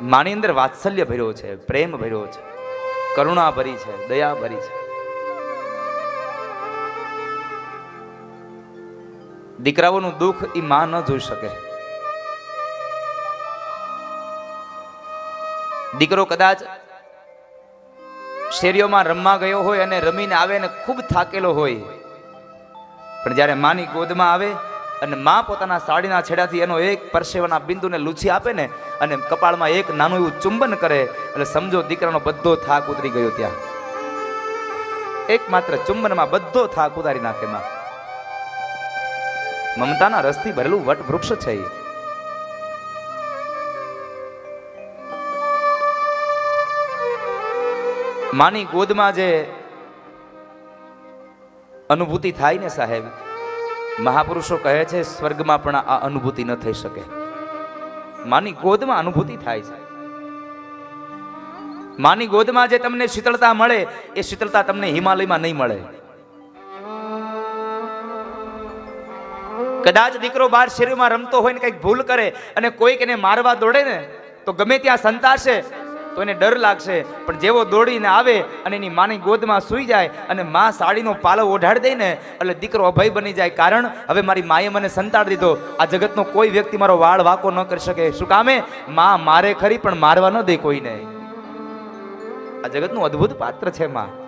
માની અંદર વાત્સલ્ય ભર્યો છે, પ્રેમ ભર્યો છે, કરુણા ભરી છે, દયા ભરી છે. દીકરાઓનું દુઃખ એ માં ન જોઈ શકે. દીકરો કદાચ શેરીઓમાં રમવા ગયો હોય અને રમીને આવે ને ખૂબ થાકેલો હોય. પણ જ્યારે માની ગોદમાં આવે અને માં પોતાના સાડીના છેડાથી એનો એક પરસેવાના બિંદુને લૂછી આપે ને અને કપાળમાં એક નાનું એવું ચુંબન કરે, એટલે સમજો દીકરાનો બધો થાક ઉતરી ગયો ત્યાં. એક માત્ર ચુંબનમાં બધો થાક ઉતારી નાખે માં. મમતાના રસથી ભરેલું વટ વૃક્ષ છે માની ગોદમાં જે અનુભૂતિ થાય ને સાહેબ મહાપુરુષો કહે છે, સ્વર્ગમાં પણ આ અનુભૂતિ ન થઈ શકે. માની ગોદમાં અનુભૂતિ થાય છે. માની ગોદમાં જે તમને શીતળતા મળે, એ શીતળતા તમને હિમાલયમાં નહીં મળે. કદાચ દીકરો બાર શરીરમાં રમતો હોય ને કંઈક ભૂલ કરે અને કોઈક એને મારવા દોડે ને, તો ગમે ત્યાં સંતાશે તો એને ડર લાગશે. પણ જેવો દોડીને આવે અને એની માની ગોદમાં સૂઈ જાય અને માં સાડીનો પાલો ઓઢાડી દે ને, એટલે દીકરો અભય બની જાય. કારણ હવે મારી માએ મને સંતાડી દીધો. આ જગતનો કોઈ વ્યક્તિ મારો વાળ વાકો ન કરી શકે. શું કામે? માં મારે ખરી, પણ મારવા ન દે કોઈને. આ જગતનું અદ્ભુત પાત્ર છે, માં.